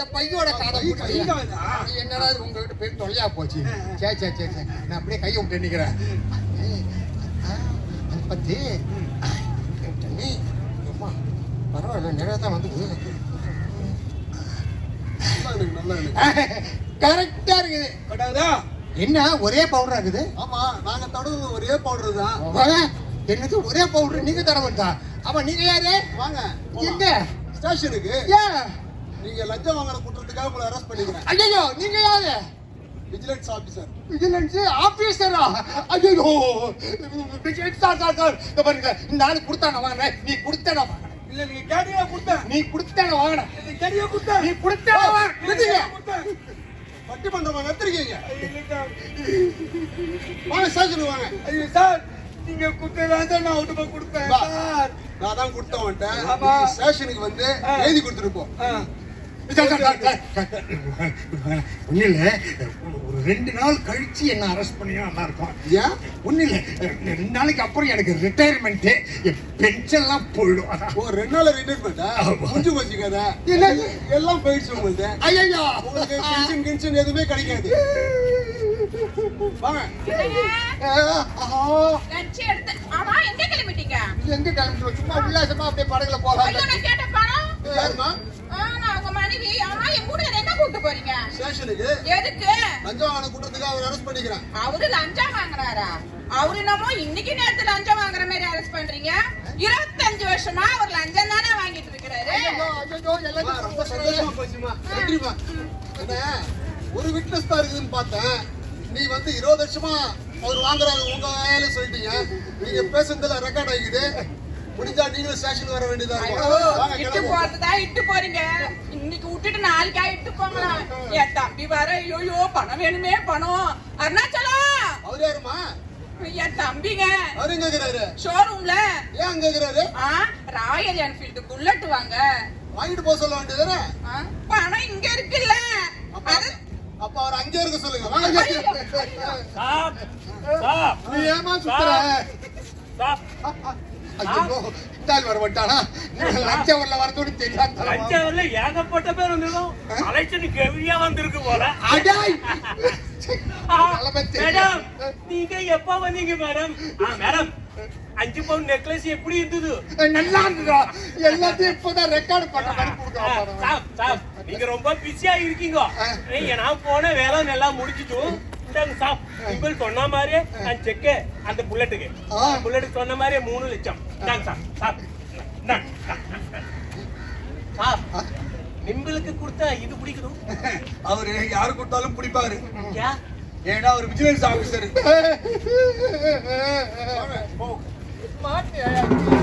இந்த பையோட காதை? என்னடா இது உங்ககிட்ட போய் தொல்லையா போச்சு? சே சே சே சே நான் அப்படியே கையை விட்டு நிக்கிறேன். பத்தி தண்ணி அம்மா பரவாயில்ல நிறைய தான் வந்து கரெக்டா இருக்குது. என்ன ஒரே பவுடரா இருக்குது? ஆமா நாங்க தடவுறது ஒரே பவுடர் தான். வாங்க. என்னது ஒரே பவுடர் நீங்க தர வந்தா ஆமா நீங்க யாரு? வாங்க எங்க? ஸ்டேஷனுக்கு. ஏன்? நீங்க லஞ்சம் வாங்கின குற்றத்துக்காக உங்களை அரெஸ்ட் பண்ணிக்கிறேன். ஐயோ நீங்க யாரு? விஜிலன்ஸ் ஆபீசர் விஜிலன்ஸ் ஆபீசரா ஐயோ விஜிலன்ஸ் சார் சார் சார் இங்க பாருங்க இந்த ஆளு கொடுத்தான வாங்கினேன் நீ கொடுத்தான வாங்கினேன் இல்ல நீங்க கேட்டீங்க கொடுத்தேன் நீ கொடுத்தான வாங்கினேன் நீங்க கேட்டீங்க கொடுத்தேன் நீ கொடுத்தான வாங்கினேன் கொடுத்தேன் பட்டிமன்றமா நடத்திருக்கீங்க வாங்க ஸ்டேஷனுக்கு வாங்க. ஐயோ சார் நீங்க குத்ததான் சார் நான் போய் கொடுத்தேன். சார் நான் தான். நீங்க ஸ்டேஷனுக்கு வந்து. எழுதி கொடுத்துருப்போம் ஒண்ணு இல்ல. ஒரு ரெண்டு நாள் கழிச்சு என்ன அரெஸ்ட் பண்ணியா நல்லா இருக்கும். ஏன் ஒண்ணு இல்ல. ரெண்டு நாளைக்கு அப்புறம் எனக்கு ரிட்டையர்மெண்ட் பென்ஷன்லாம் போயிடும். அதான். ஒரு ரெண்டு நாள் ரிட்டைர்மெண்டா முடிஞ்சு போச்சு கதை? எல்லாம் போயிடுச்சு உங்களுக்கு ஐயையோ! உங்களுக்கு பென்ஷன் கின்ஷன் எதுவுமே கிடைக்காது. வாங்க. எங்க கிளம்பிட்டீங்க? எங்க கிளம்பிட்டு சும்மா உல்லாசமா அப்படியே படகுல போலாம் ஐயோ நான் கேட்ட பணம் யாருமா ஆ, நான் உங்க மனைவி ஆமா என் கூட என்ன கூட்டு போறீங்க ஸ்டேஷனுக்கு எதுக்கு? லஞ்சம் வாங்கின குற்றத்துக்காக அவர் அரெஸ்ட் பண்ணிக்கிறேன். அவரு லஞ்சம் வாங்குறாரா? அவரு என்னமோ இன்னைக்கு நேரத்து லஞ்சம் வாங்குற மாதிரி அரெஸ்ட் பண்றீங்க. இருபத்தஞ்சு வருஷமா அவர் லஞ்சம் தானே வாங்கிட்டு இருக்கிறாரு. ஐயோ, ஐயோ, அம்மா, எல்லாத்தையும் ரொம்ப சந்தோஷமா போச்சுமா? நன்றிமா என்ன ஒரு விட்னஸ் தான் இருக்குதுன்னு பார்த்தேன். நீ வந்து இருபது வருஷமா அவர் வாங்குறாரு உங்க வேலை சொல்லிட்டீங்க. நீங்க பேசுனதுல ரெக்கார்ட் ஆகிக்குது. முடிஞ்சா நீங்களும் ஸ்டேஷன் வர வேண்டியதா இட்டு. போறதுதான் இட்டு போறீங்க. விட்டுட்டு நாளைக்கா போங்களாம் என் தம்பி வர ஐயோ பணம் வேணுமே பணம். அருணாச்சலம் அவர் யாருமா என் தம்பிங்க. அவர் எங்க இருக்கிறாரு? ஷோரூம்ல ஏன் அங்க இருக்கிறாரு? ராயல் என்ஃபீல்டு புல்லட் வாங்க. வாங்கிட்டு போக சொல்ல வேண்டியதுதானே ஆ, பணம் இங்க இருக்குல்ல. அப்ப அவர் அங்கே இருக்க சொல்லுங்க வாங்க. நீ ஏமா சுத்துற? ஐயோ வர மாட்டானா தெரியாத ஏகப்பட்ட பேர் வந்திருக்கோம். அலைச்சனுக்கு ஹெவியா வந்திருக்கு போல. அடாய். மேடம் நீங்க எப்ப வந்தீங்க மேடம்? அஞ்சு பவுன் நெக்லஸ் எப்படி இருந்தது? நல்லா இருந்ததா எல்லாத்தையும் இப்பதான் ரெக்கார்ட் பண்ண மாதிரி சாப் நீங்க ரொம்ப பிஸியா இருக்கீங்க. நீங்க நான் போன வேலை நல்லா முடிச்சிட்டு இந்தாங்க சாப் நீங்கள் சொன்ன மாதிரியே நான் செக்கு அந்த புல்லட்டுக்கு. புல்லட்டுக்கு சொன்ன மாதிரியே மூணு லட்சம் இந்தாங்க சாப் சாப் இந்தாங்க. சாப் நிம்பளுக்கு கொடுத்தா இது பிடிக்கணும். அவரு யாரு கொடுத்தாலும் பிடிப்பாரு. ஏன்னா அவர் விஜிலன்ஸ் ஆபீசர்